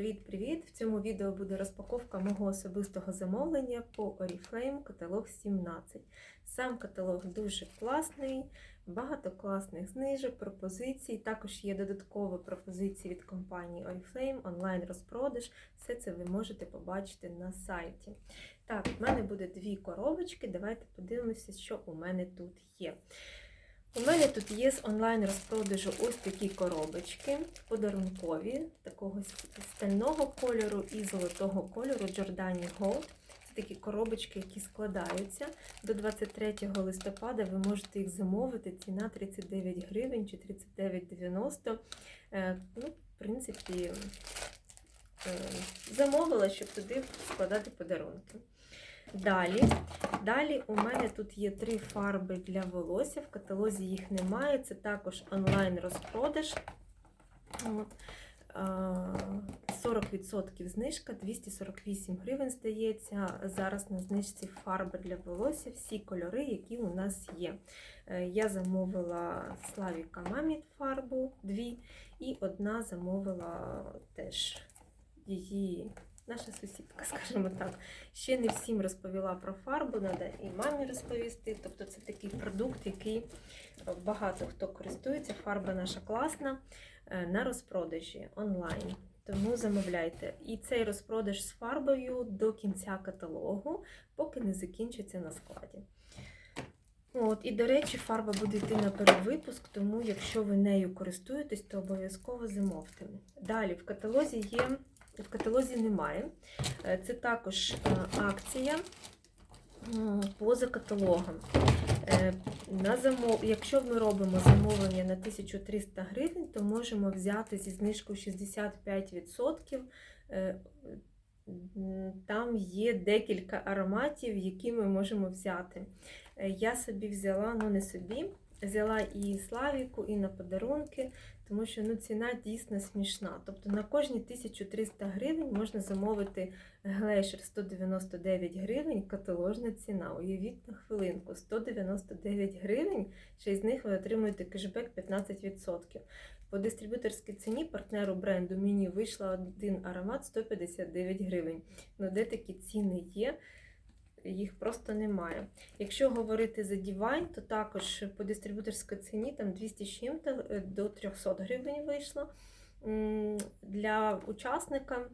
Привіт-привіт! В цьому відео буде розпаковка мого особистого замовлення по Oriflame каталог 17. Сам каталог дуже класний, багато класних знижок, пропозицій. Також є додаткові пропозиції від компанії Oriflame, онлайн-розпродаж. Все це ви можете побачити на сайті. Так, в мене буде дві коробочки. Давайте подивимося, що у мене тут є. У мене тут є з онлайн-розпродажу ось такі коробочки подарункові, такого стального кольору і золотого кольору Giordani Gold. Це такі коробочки, які складаються. До 23 листопада ви можете їх замовити. Ціна 39 гривень чи 39,90. Е, Ну, в принципі, е, замовила, щоб туди складати подарунки. Далі. Далі у мене тут є три фарби для волосся. В каталозі їх немає. Це також онлайн-розпродаж. 40% знижка, 248 гривень здається. Зараз на знижці фарби для волосся, всі кольори, які у нас є. Е, Я замовила Славіка Мамі фарбу дві, і одна замовила теж її наша сусідка, скажімо так. Ще не всім розповіла про фарбу, треба і мамі розповісти. Тобто це такий продукт, який багато хто користується. Фарба наша класна е, на розпродажі онлайн. Тому замовляйте. І цей розпродаж з фарбою до кінця каталогу, поки не закінчиться на складі. От, І, до речі, фарба буде йти на перевипуск, тому якщо ви нею користуєтесь, то обов'язково замовте. Далі в каталозі є в каталозі немає. Е, Це також е, акція поза каталогом. Е, На замов... Якщо ми робимо замовлення на 1300 гривень, то можемо взяти зі знижкою 65%. Там є декілька ароматів, які ми можемо взяти. Я собі взяла, ну не собі, взяла і Славіку, і на подарунки, тому що ну, ціна дійсно смішна. Тобто на кожні 1300 гривень можна замовити глейшер 199 гривень, каталожна ціна. Уявіть на хвилинку, 199 гривень, ще з них ви отримуєте кешбек 15%. По дистриб'юторській ціні партнеру бренду мені вийшла один аромат 159 гривень. Ну, де такі ціни є? Їх просто немає. Якщо говорити за дівань, то також по дистриб'юторській ціні там 200 з чим-то до 300 гривень вийшло. Для учасника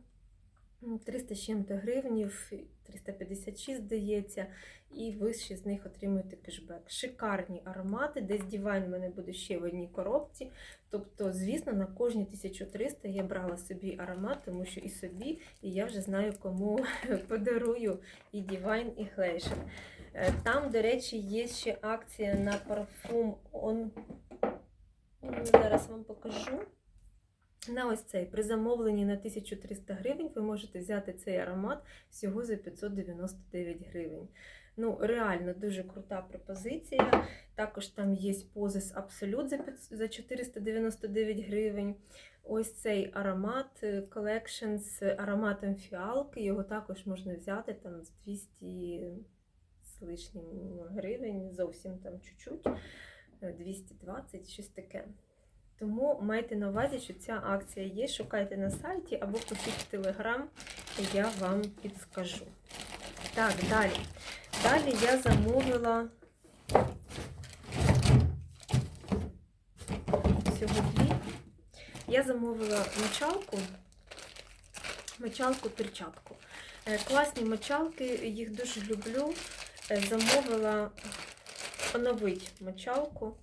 300 з чим-то гривнів, 356 здається, і ви ще з них отримуєте кешбек. Шикарні аромати, десь Divine в мене буде ще в одній коробці. Тобто, звісно, на кожні 1300 я брала собі аромат, тому що і собі, і я вже знаю, кому подарую і Divine, і Glacier. Там, до речі, є ще акція на парфум On. Зараз вам покажу. На ось цей при замовленні на 1300 гривень ви можете взяти цей аромат всього за 599 гривень. Ну, реально дуже крута пропозиція. Також там є позис Абсолют за 499 гривень. Ось цей аромат колекшн з ароматом фіалки. Його також можна взяти там з 200 з лишнім гривень, зовсім там чуть-чуть, 220, щось таке. Тому майте на увазі, що ця акція є. Шукайте на сайті або пишіть в Телеграм, я вам підскажу. Так, далі. Далі я замовила всього дві. Я замовила мочалку, мочалку перчатку. Класні мочалки, їх дуже люблю. Замовила оновить мочалку.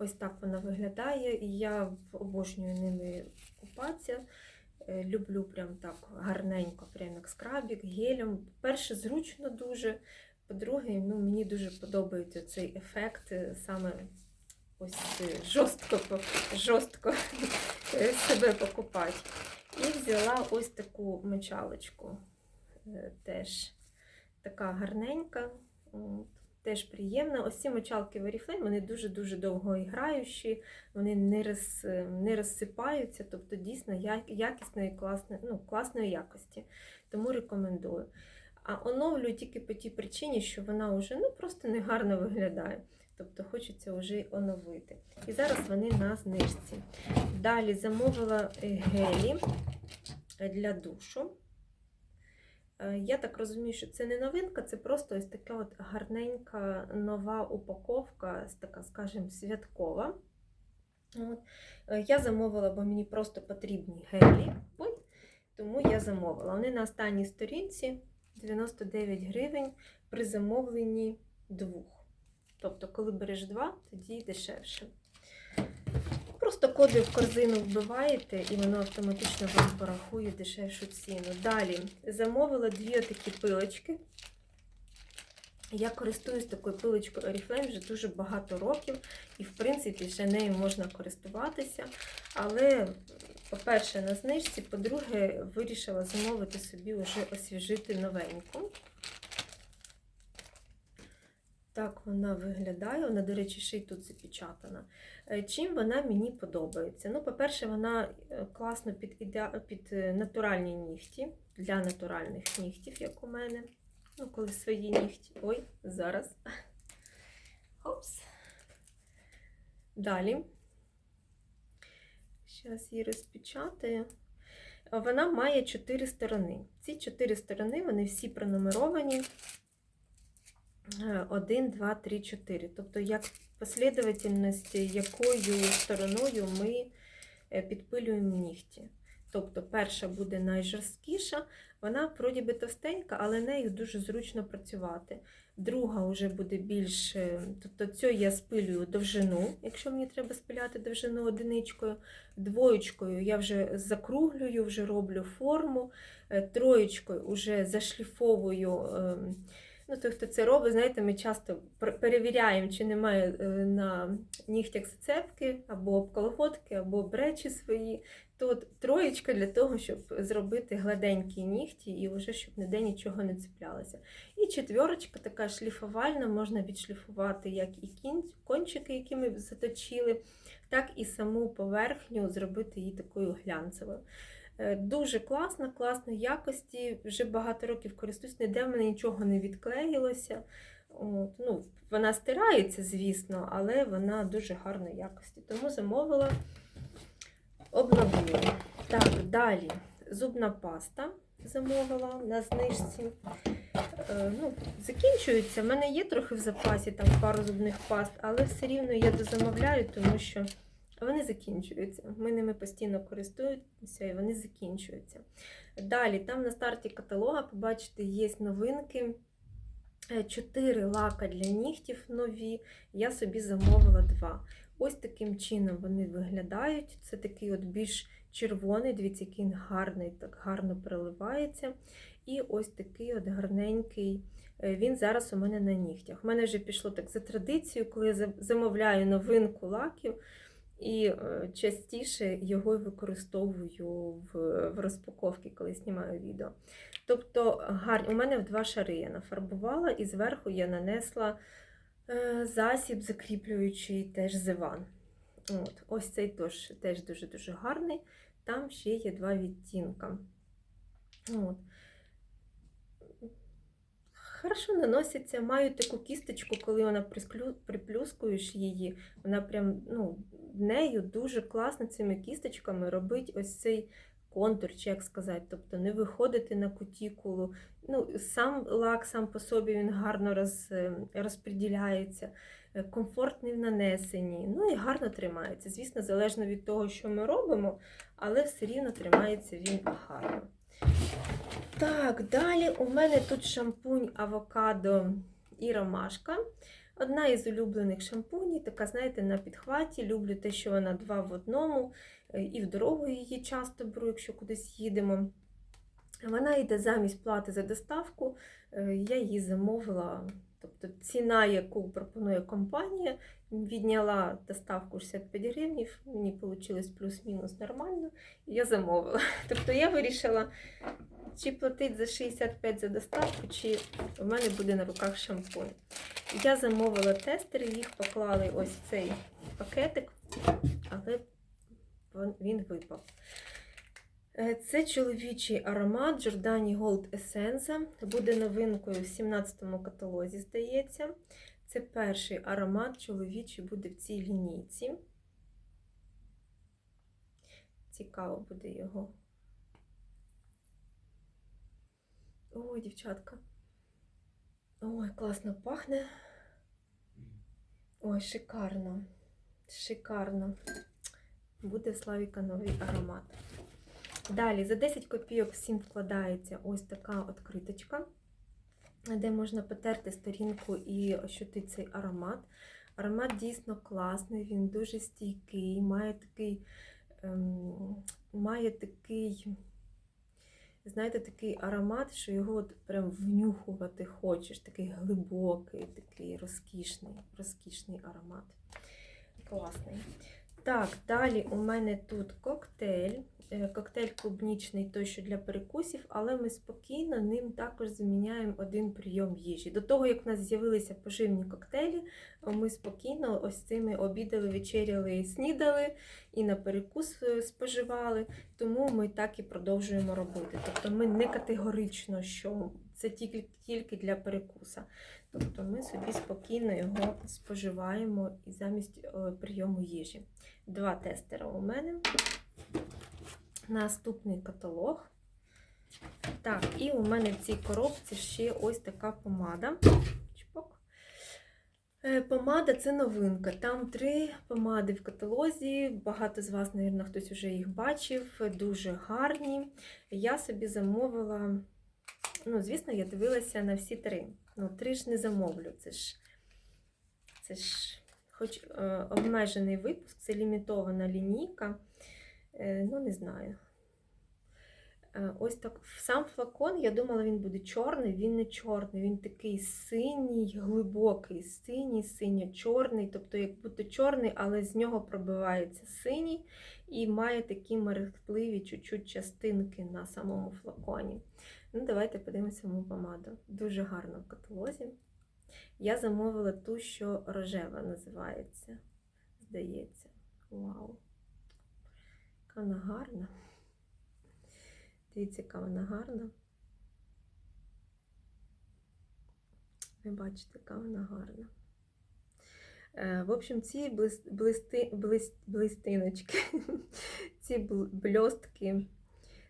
Ось так вона виглядає, і я обожнюю ними купатися. Люблю прям так гарненько, прям як скрабік, гелем. Перше, зручно дуже. По-друге, ну, мені дуже подобається цей ефект, саме ось жорстко жорстко себе покупати. І взяла ось таку мочалочку. Теж така гарненька. Теж приємно. Ось ці мочалки Oriflame, вони дуже-дуже довго іграючі, вони не роз, не розсипаються, тобто дійсно якісної, класної, ну, класної якості. Тому рекомендую. А оновлюю тільки по тій причині, що вона вже ну, просто негарно виглядає. Тобто хочеться вже оновити. І зараз вони на знижці. Далі замовила гелі. для душу. Е, Я так розумію, що це не новинка, це просто ось така от гарненька нова упаковка, така, скажімо, святкова. От. Е, Я замовила, бо мені просто потрібні гелі. Тому я замовила. Вони на останній сторінці 99 гривень при замовленні двох. Тобто, коли береш два, тоді дешевше. Просто коди в корзину вбиваєте, і воно автоматично вам порахує дешевшу ціну. Далі замовила дві отакі пилочки. Я користуюсь такою пилочкою Oriflame вже дуже багато років, і, в принципі, ще нею можна користуватися. Але, по-перше, на знижці, по-друге, вирішила замовити собі вже освіжити новеньку. Так вона виглядає. Вона, до речі, ще й тут запечатана. Е, Чим вона мені подобається? Ну, по-перше, вона е, класно під, ідеа... під е, натуральні нігті, для натуральних нігтів, як у мене. Ну, коли свої нігті. Ой, зараз. Опс. Далі. Зараз її розпечатаю. Вона має чотири сторони. Ці чотири сторони, вони всі пронумеровані. 1, 2, 3, 4. Тобто, як послідовательність, якою стороною ми е, підпилюємо нігті. Тобто, перша буде найжорсткіша, вона вроді би товстенька, але нею дуже зручно працювати. Друга вже буде більш. е, Тобто, цю я спилюю довжину, якщо мені треба спиляти довжину одиничкою. Двоєчкою я вже закруглюю, вже роблю форму. Е, Троєчкою вже зашліфовую. Ну, той, хто це робить, знаєте, ми часто перевіряємо, чи немає е, на нігтях зацепки, або колготки, або бречі свої. То троєчка для того, щоб зробити гладенькі нігті і вже щоб ніде нічого не цеплялося. І четвірочка така шліфувальна, можна відшліфувати як і кончики, які ми заточили, так і саму поверхню зробити її такою глянцевою. Е, Дуже класна, класної якості. Вже багато років користуюсь, ніде в мене нічого не відклеїлося. От, ну, вона стирається, звісно, але вона дуже гарної якості. Тому замовила обновлю. Так, далі зубна паста замовила на знижці. Е, ну, закінчується. В мене є трохи в запасі там пару зубних паст, але все рівно я дозамовляю, тому що вони закінчуються. Ми ними постійно користуємося і вони закінчуються. Далі, там на старті каталога, побачите, є новинки. Е, Чотири лака для нігтів нові. Я собі замовила два. Ось таким чином вони виглядають. Це такий от більш червоний, дивіться, який він гарний, так гарно переливається. І ось такий от гарненький. е, Він зараз у мене на нігтях. У мене вже пішло так за традицією, коли я замовляю новинку лаків. І е, частіше його використовую в, розпаковці, коли знімаю відео. Тобто, гарні, у мене в два шари я нафарбувала, і зверху я нанесла е, засіб, закріплюючий теж зиван. От, ось цей теж, теж дуже-дуже гарний. Там ще є два відтінка. От. Хорошо наноситься, мають таку кісточку, коли вона приплюскуєш її, вона прям ну, нею дуже класно цими кісточками робить ось цей контур, чи як сказати, тобто не виходити на кутікулу. Ну, сам лак сам по собі він гарно роз, е, розподіляється, е, комфортний в нанесенні, ну і гарно тримається. Звісно, залежно від того, що ми робимо, але все рівно тримається він гарно. Так, далі у мене тут шампунь авокадо і ромашка. Одна із улюблених шампунів, така, знаєте, на підхваті. Люблю те, що вона два в одному, е, і в дорогу її часто беру, якщо кудись їдемо. Вона йде замість плати за доставку. Е, Я її замовила. Тобто ціна, яку пропонує компанія, відняла доставку 65 гривнів, мені вийшло плюс-мінус нормально, і я замовила. Тобто я вирішила, чи платити за 65 за доставку, чи в мене буде на руках шампунь. Я замовила тестери, їх поклали ось в цей пакетик, але він випав. Е, Це чоловічий аромат Giordani Gold Essence. Буде новинкою в 17-му каталозі, здається. Це перший аромат чоловічий буде в цій лінійці. Цікаво буде його Ой, дівчатка. Ой, класно пахне. Ой, шикарно. Шикарно. Буде Славіка новий аромат. Далі, за 10 копійок всім вкладається ось така откриточка, де можна потерти сторінку і ощутити цей аромат. Аромат дійсно класний, він дуже стійкий, має такий, ем, має такий, знаєте, такий аромат, що його от прям внюхувати хочеш. Такий глибокий, такий розкішний, розкішний аромат. Класний. Так, далі у мене тут коктейль. Е, Коктейль клубнічний той, що для перекусів, але ми спокійно ним також заміняємо один прийом їжі. До того, як в нас з'явилися поживні коктейлі, ми спокійно ось цими обідали, вечеряли, снідали і на перекус е, споживали, тому ми так і продовжуємо робити. Тобто ми не категорично, що це тільки, для перекуса. Тобто ми собі спокійно його споживаємо і замість е, прийому їжі. Два тестера у мене. Наступний каталог. Так, і у мене в цій коробці ще ось така помада. Чпок. Е, Помада це новинка. Там три помади в каталозі. Багато з вас, мабуть, хтось вже їх бачив. Дуже гарні. Я собі замовила. Ну, звісно, я дивилася на всі три. Ну, три ж не замовлю. Це ж, це ж хоч е, обмежений випуск, це лімітована лінійка. Е, ну, не знаю. Е, Ось так. Сам флакон, я думала, він буде чорний, він не чорний, він такий синій, глибокий, синій, синьо-чорний, тобто як будто чорний, але з нього пробивається синій і має такі мерехтливі чуть-чуть частинки на самому флаконі. Ну, давайте подивимося саму помаду. Дуже гарно в каталозі. Я замовила ту, що рожева називається. Здається. Вау! Яка вона гарна. Дивіться, яка вона гарна. Ви бачите, яка вона гарна. Е, В общем, ці блис, блисти, блис, блистиночки, ці бльостки,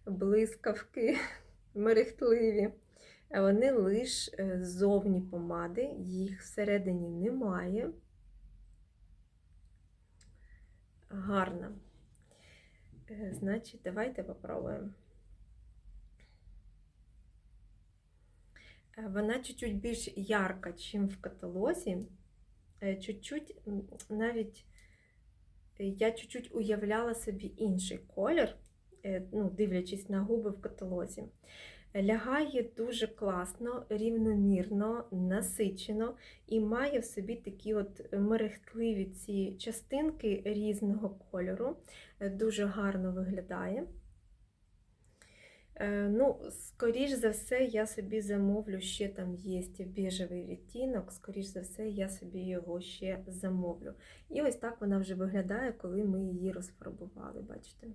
блискавки мерехтливі, е, вони лише ззовні помади, їх всередині немає. Гарна. Е, Значить, давайте попробуємо. Е, Вона чуть-чуть більш ярка, ніж в каталозі. Чуть-чуть навіть я чуть-чуть уявляла собі інший колір, ну, дивлячись на губи в каталозі. Е, Лягає дуже класно, рівномірно, насичено і має в собі такі от мерехтливі ці частинки різного кольору. Е, Дуже гарно виглядає. Е, Ну, скоріш за все, я собі замовлю, ще там є біжевий відтінок, скоріш за все, я собі його ще замовлю. І ось так вона вже виглядає, коли ми її розфарбували, бачите?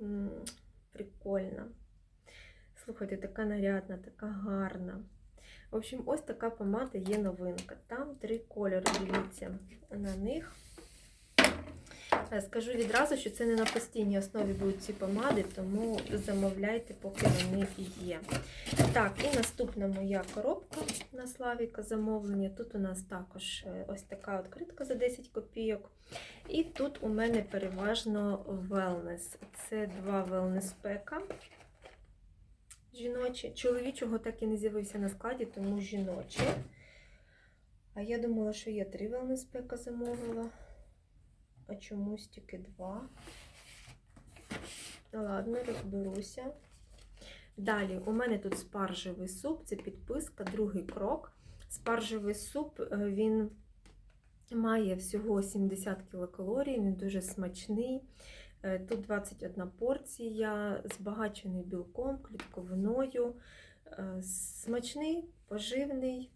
М, Прикольно. Слухайте, така нарядна, така гарна. В общем, ось така помада є новинка. Там три кольори, дивіться на них. Е, Скажу відразу, що це не на постійній основі будуть ці помади, тому замовляйте, поки вони є. Так, і наступна моя коробка на Славіка замовлення. Тут у нас також е, ось така откритка за 10 копійок. І тут у мене переважно wellness. Це два wellness пека жіночі. Чоловічого так і не з'явився на складі, тому жіночі. А я думала, що я три wellness пека замовила а чомусь тільки два. Ладно, розберуся. Далі, у мене тут спаржевий суп, це підписка, другий крок. Спаржевий суп, е, він має всього 70 кілокалорій, він дуже смачний. Е, Тут 21 порція, збагачений білком, клітковиною. Е, Смачний, поживний,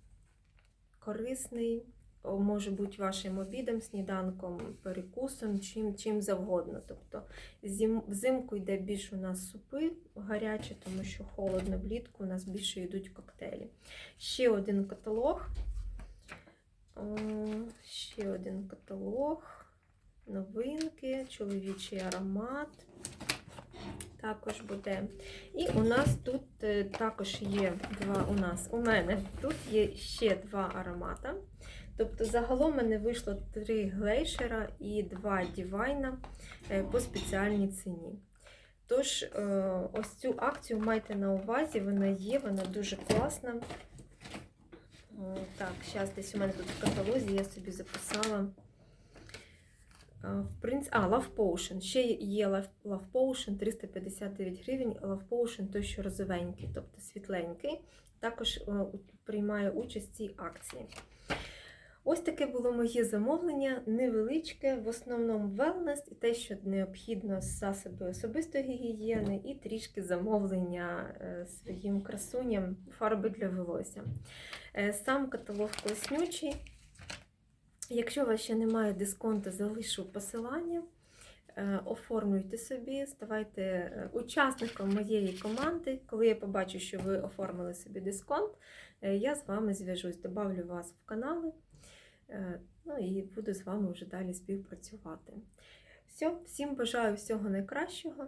корисний може бути вашим обідом, сніданком, перекусом, чим, чим завгодно. Тобто зим, взимку йде більш у нас супи гарячі, тому що холодно влітку у нас більше йдуть коктейлі. Ще один каталог. О, ще один каталог. Новинки, чоловічий аромат. також буде. І у нас тут е, також є два. У нас у мене тут є ще два аромата. Тобто, загалом в мене вийшло три глейшера і два дівайна е, по спеціальній ціні. Тож, е, ось цю акцію майте на увазі, вона є, вона дуже класна. Так, зараз десь у мене тут в каталозі я собі записала. А, Love Potion. Ще є Love, Potion 359 гривень. Love Potion той, що розовенький, тобто світленький. Також е, приймає участь в цій акції. Ось таке було моє замовлення, невеличке, в основному wellness і те, що необхідно з засоби особистої гігієни, і трішки замовлення е, своїм красуням фарби для волосся. Е, Сам каталог класнючий. Якщо у вас ще немає дисконту, залишу посилання. Е, Оформлюйте собі, ставайте учасником моєї команди. Коли я побачу, що ви оформили собі дисконт, я з вами зв'яжусь, добавлю вас в канали. Е, Ну і буду з вами вже далі співпрацювати. Все, всім бажаю всього найкращого.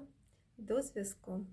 До зв'язку.